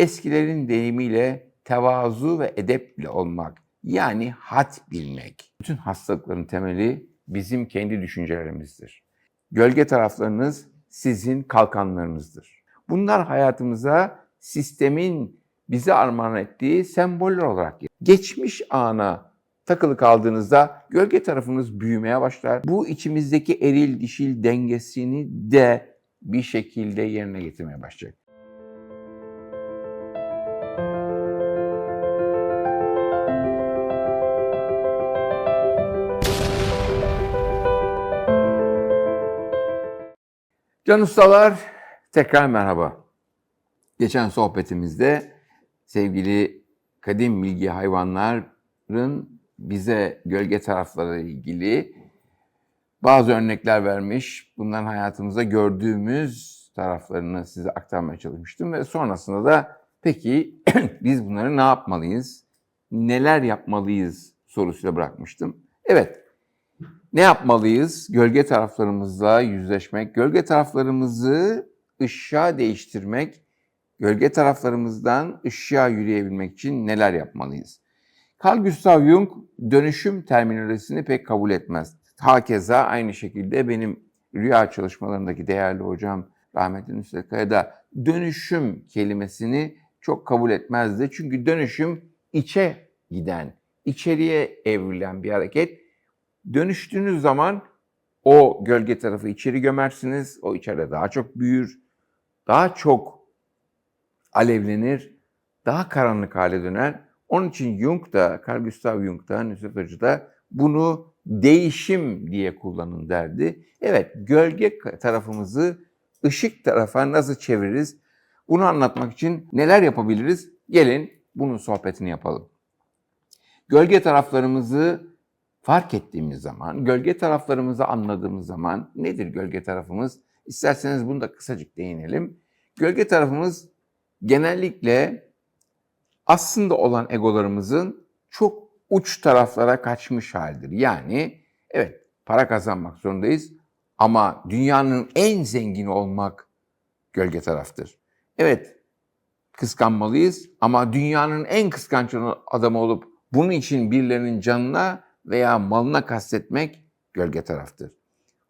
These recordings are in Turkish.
Eskilerin deyimiyle tevazu ve edeple olmak. Yani hat bilmek. Bütün hastalıkların temeli bizim kendi düşüncelerimizdir. Gölge taraflarınız sizin kalkanlarınızdır. Bunlar hayatımıza sistemin bize armağan ettiği semboller olarak gelir. Geçmiş ana takılı kaldığınızda gölge tarafınız büyümeye başlar. Bu içimizdeki eril dişil dengesini de bir şekilde yerine getirmeye başlayacak. Can ustalar tekrar merhaba. Geçen sohbetimizde sevgili kadim bilgi hayvanların bize gölge tarafları ilgili bazı örnekler vermiş. Bunların hayatımızda gördüğümüz taraflarını size aktarmaya çalışmıştım ve sonrasında da peki biz bunları ne yapmalıyız? Neler yapmalıyız sorusuyla bırakmıştım. Evet, ne yapmalıyız? Gölge taraflarımızla yüzleşmek, gölge taraflarımızı ışığa değiştirmek, gölge taraflarımızdan ışığa yürüyebilmek için neler yapmalıyız? Carl Gustav Jung dönüşüm terminolojisini pek kabul etmez. Hakeza aynı şekilde benim rüya çalışmalarındaki değerli hocam rahmetli Nusret da dönüşüm kelimesini çok kabul etmezdi. Çünkü dönüşüm içe giden, içeriye evrilen bir hareket. Dönüştüğünüz zaman o gölge tarafı içeri gömersiniz. O içeride daha çok büyür, daha çok alevlenir, daha karanlık hale döner. Onun için Jung da, Carl Gustav Jung da, Nusret Hoca da bunu değişim diye kullanın derdi. Evet, gölge tarafımızı ışık tarafa nasıl çeviririz? Bunu anlatmak için neler yapabiliriz? Gelin bunun sohbetini yapalım. Gölge taraflarımızı fark ettiğimiz zaman, gölge taraflarımızı anladığımız zaman nedir gölge tarafımız? İsterseniz bunu da kısacık değinelim. Gölge tarafımız genellikle aslında olan egolarımızın çok uç taraflara kaçmış haldir. Yani evet para kazanmak zorundayız ama dünyanın en zengin olmak gölge taraftır. Evet kıskanmalıyız ama dünyanın en kıskanç adamı olup bunun için birilerinin canına veya malına kastetmek gölge taraftır.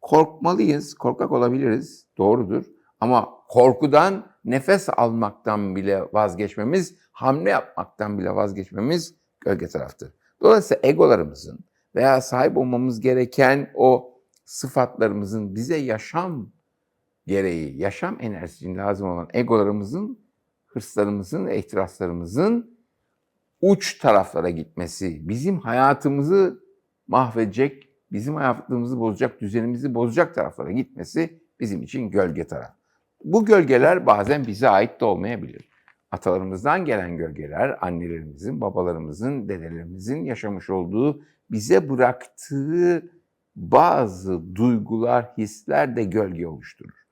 Korkmalıyız, korkak olabiliriz, doğrudur. Ama korkudan nefes almaktan bile vazgeçmemiz, hamle yapmaktan bile vazgeçmemiz gölge taraftır. Dolayısıyla egolarımızın veya sahip olmamız gereken o sıfatlarımızın bize yaşam gereği, yaşam enerjisi için lazım olan egolarımızın, hırslarımızın ihtiraslarımızın uç taraflara gitmesi, bizim hayatımızı mahvedecek, bizim hayatımızı bozacak, düzenimizi bozacak taraflara gitmesi bizim için gölge taraf. Bu gölgeler bazen bize ait de olmayabilir. Atalarımızdan gelen gölgeler, annelerimizin, babalarımızın, dedelerimizin yaşamış olduğu, bize bıraktığı bazı duygular, hisler de gölge oluşturur.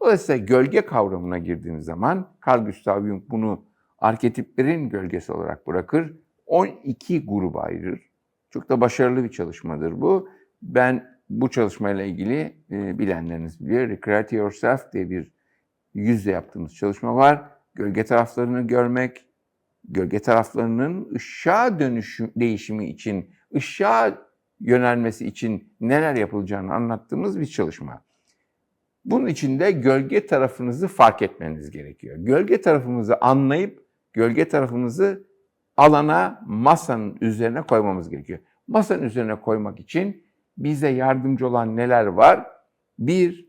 Dolayısıyla gölge kavramına girdiğimiz zaman Carl Gustav Jung bunu arketiplerin gölgesi olarak bırakır. 12 gruba ayırır. Çok da başarılı bir çalışmadır bu. Ben bu çalışmayla ilgili e, bilenleriniz biliyor. Recreate Yourself diye bir yüzde yaptığımız çalışma var. Gölge taraflarını görmek, gölge taraflarının ışığa dönüşüm, değişimi için, ışığa yönelmesi için neler yapılacağını anlattığımız bir çalışma. Bunun için de gölge tarafınızı fark etmeniz gerekiyor. Gölge tarafımızı anlayıp gölge tarafımızı alana, masanın üzerine koymamız gerekiyor. Masanın üzerine koymak için bize yardımcı olan neler var? Bir,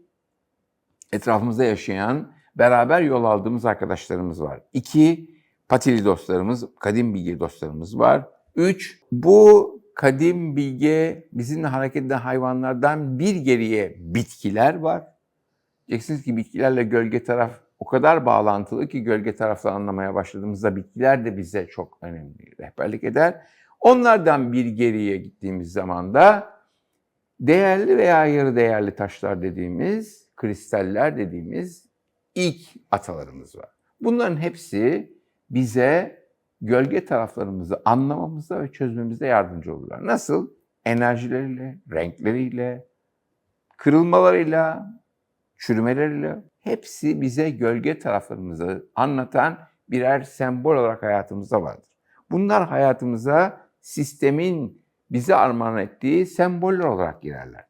etrafımızda yaşayan, beraber yol aldığımız arkadaşlarımız var. İki, patili dostlarımız, kadim bilgi dostlarımız var. Üç, bu kadim bilge bizimle hareket eden hayvanlardan bir geriye bitkiler var. Diyeceksiniz ki bitkilerle gölge taraf o kadar bağlantılı ki gölge tarafları anlamaya başladığımızda bitkiler de bize çok önemli rehberlik eder. Onlardan bir geriye gittiğimiz zaman da değerli veya yarı değerli taşlar dediğimiz, kristaller dediğimiz ilk atalarımız var. Bunların hepsi bize gölge taraflarımızı anlamamızda ve çözmemizde yardımcı olurlar. Nasıl? Enerjileriyle, renkleriyle, kırılmalarıyla, çürümeleriyle hepsi bize gölge taraflarımızı anlatan birer sembol olarak hayatımızda vardır. Bunlar hayatımıza sistemin bize armağan ettiği semboller olarak girerler.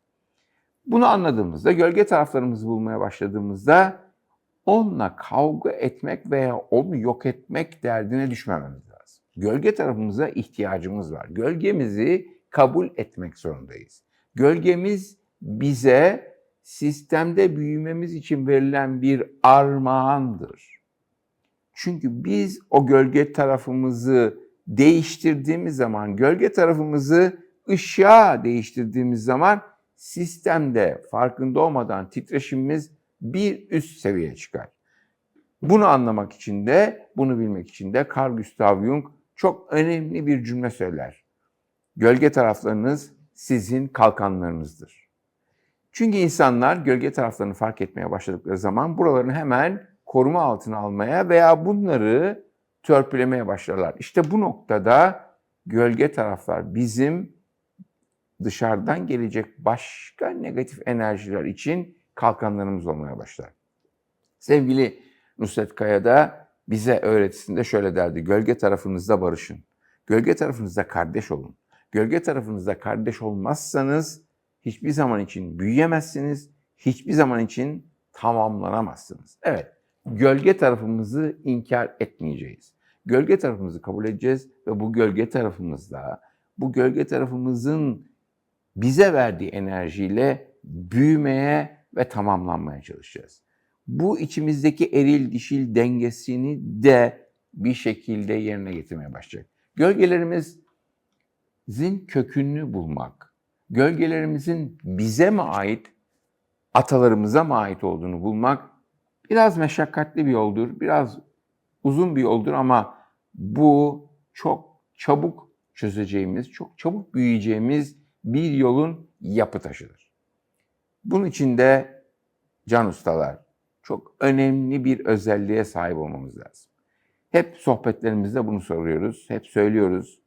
Bunu anladığımızda, gölge taraflarımızı bulmaya başladığımızda onunla kavga etmek veya onu yok etmek derdine düşmememiz lazım. Gölge tarafımıza ihtiyacımız var. Gölgemizi kabul etmek zorundayız. Gölgemiz bize sistemde büyümemiz için verilen bir armağandır. Çünkü biz o gölge tarafımızı değiştirdiğimiz zaman, gölge tarafımızı ışığa değiştirdiğimiz zaman sistemde farkında olmadan titreşimimiz bir üst seviyeye çıkar. Bunu anlamak için de, bunu bilmek için de Carl Gustav Jung çok önemli bir cümle söyler. Gölge taraflarınız sizin kalkanlarınızdır. Çünkü insanlar gölge taraflarını fark etmeye başladıkları zaman buralarını hemen koruma altına almaya veya bunları törpülemeye başlarlar. İşte bu noktada gölge taraflar bizim dışarıdan gelecek başka negatif enerjiler için kalkanlarımız olmaya başlar. Sevgili Nusret Kaya da bize öğretisinde şöyle derdi. Gölge tarafınızda barışın. Gölge tarafınızda kardeş olun. Gölge tarafınızda kardeş olmazsanız hiçbir zaman için büyüyemezsiniz. Hiçbir zaman için tamamlanamazsınız. Evet, gölge tarafımızı inkar etmeyeceğiz. Gölge tarafımızı kabul edeceğiz ve bu gölge tarafımızda, bu gölge tarafımızın bize verdiği enerjiyle büyümeye ve tamamlanmaya çalışacağız. Bu içimizdeki eril dişil dengesini de bir şekilde yerine getirmeye başlayacak. Gölgelerimizin kökünü bulmak, gölgelerimizin bize mi ait, atalarımıza mı ait olduğunu bulmak biraz meşakkatli bir yoldur, biraz uzun bir yoldur ama bu çok çabuk çözeceğimiz, çok çabuk büyüyeceğimiz bir yolun yapı taşıdır. Bunun için de can ustalar çok önemli bir özelliğe sahip olmamız lazım. Hep sohbetlerimizde bunu soruyoruz, hep söylüyoruz.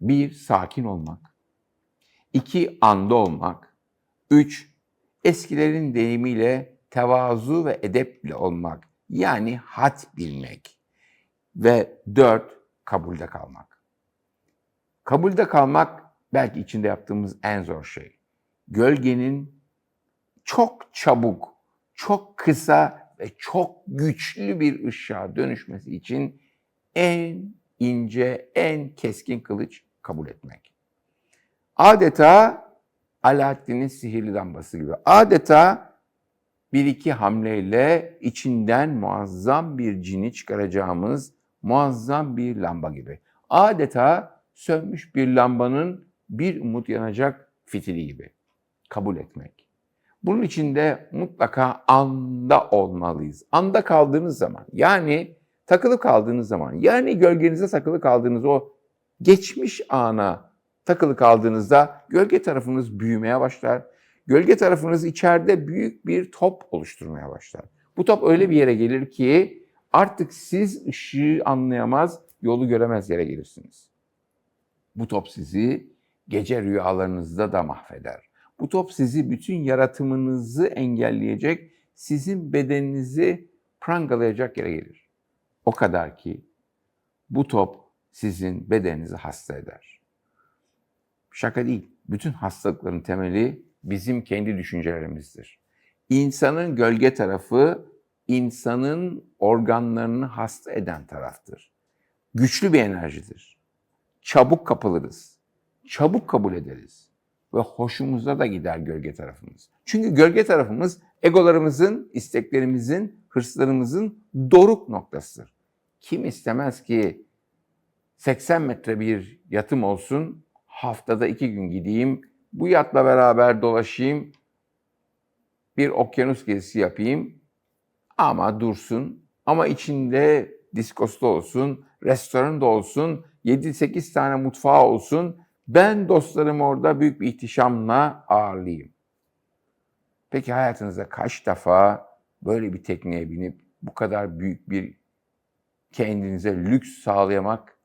Bir, sakin olmak. İki, anda olmak. Üç, eskilerin deyimiyle tevazu ve edeple olmak. Yani hat bilmek. Ve dört, kabulde kalmak. Kabulde kalmak belki içinde yaptığımız en zor şey. Gölgenin çok çabuk, çok kısa ve çok güçlü bir ışığa dönüşmesi için en ince, en keskin kılıç kabul etmek. Adeta Alaaddin'in sihirli lambası gibi. Adeta bir iki hamleyle içinden muazzam bir cini çıkaracağımız muazzam bir lamba gibi. Adeta sönmüş bir lambanın bir umut yanacak fitili gibi. Kabul etmek. Bunun için de mutlaka anda olmalıyız. Anda kaldığınız zaman yani takılı kaldığınız zaman yani gölgenize takılı kaldığınız o geçmiş ana takılı kaldığınızda gölge tarafınız büyümeye başlar. Gölge tarafınız içeride büyük bir top oluşturmaya başlar. Bu top öyle bir yere gelir ki artık siz ışığı anlayamaz, yolu göremez yere gelirsiniz. Bu top sizi gece rüyalarınızda da mahveder. Bu top sizi bütün yaratımınızı engelleyecek, sizin bedeninizi prangalayacak yere gelir. O kadar ki bu top sizin bedeninizi hasta eder. Şaka değil. Bütün hastalıkların temeli bizim kendi düşüncelerimizdir. İnsanın gölge tarafı insanın organlarını hasta eden taraftır. Güçlü bir enerjidir. Çabuk kapılırız. Çabuk kabul ederiz. Ve hoşumuza da gider gölge tarafımız. Çünkü gölge tarafımız egolarımızın, isteklerimizin, hırslarımızın doruk noktasıdır. Kim istemez ki 80 metre bir yatım olsun, haftada iki gün gideyim, bu yatla beraber dolaşayım, bir okyanus gezisi yapayım ama dursun, ama içinde diskosta olsun, restoran da olsun, 7-8 tane mutfağı olsun, ben dostlarımı orada büyük bir ihtişamla ağırlayayım. Peki hayatınızda kaç defa böyle bir tekneye binip bu kadar büyük bir kendinize lüks sağlayamak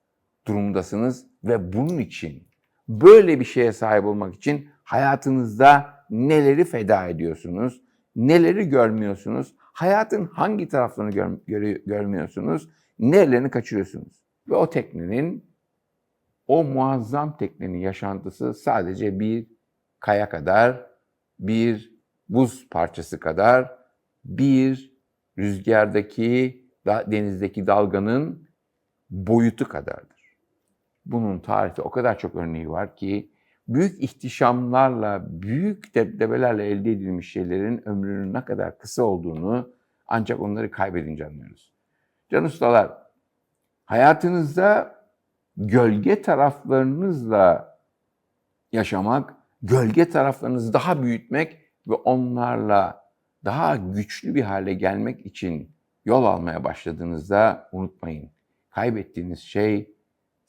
durumundasınız ve bunun için böyle bir şeye sahip olmak için hayatınızda neleri feda ediyorsunuz, neleri görmüyorsunuz, hayatın hangi taraflarını gör, gör, görmüyorsunuz, Nerelerini kaçırıyorsunuz? Ve o teknenin, o muazzam teknenin yaşantısı sadece bir kaya kadar, bir buz parçası kadar, bir rüzgardaki, da- denizdeki dalganın boyutu kadardır. Bunun tarihte o kadar çok örneği var ki büyük ihtişamlarla, büyük debdebelerle elde edilmiş şeylerin ömrünün ne kadar kısa olduğunu ancak onları kaybedince anlıyoruz. Can ustalar, hayatınızda gölge taraflarınızla yaşamak, gölge taraflarınızı daha büyütmek ve onlarla daha güçlü bir hale gelmek için yol almaya başladığınızda unutmayın. Kaybettiğiniz şey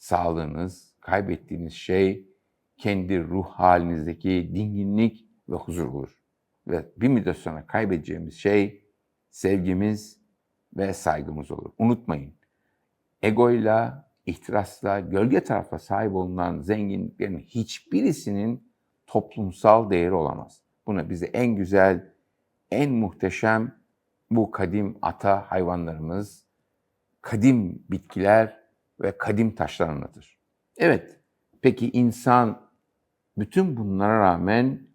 sağlığınız, kaybettiğiniz şey kendi ruh halinizdeki dinginlik ve huzur olur. Ve bir müddet sonra kaybedeceğimiz şey sevgimiz ve saygımız olur. Unutmayın. Egoyla, ihtirasla, gölge tarafla sahip olunan zenginliklerin hiçbirisinin toplumsal değeri olamaz. Bunu bize en güzel, en muhteşem bu kadim ata hayvanlarımız, kadim bitkiler ve kadim taşlar anlatır. Evet, peki insan bütün bunlara rağmen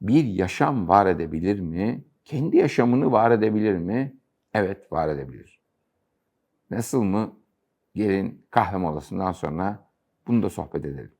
bir yaşam var edebilir mi? Kendi yaşamını var edebilir mi? Evet, var edebilir. Nasıl mı? Gelin kahve molasından sonra bunu da sohbet edelim.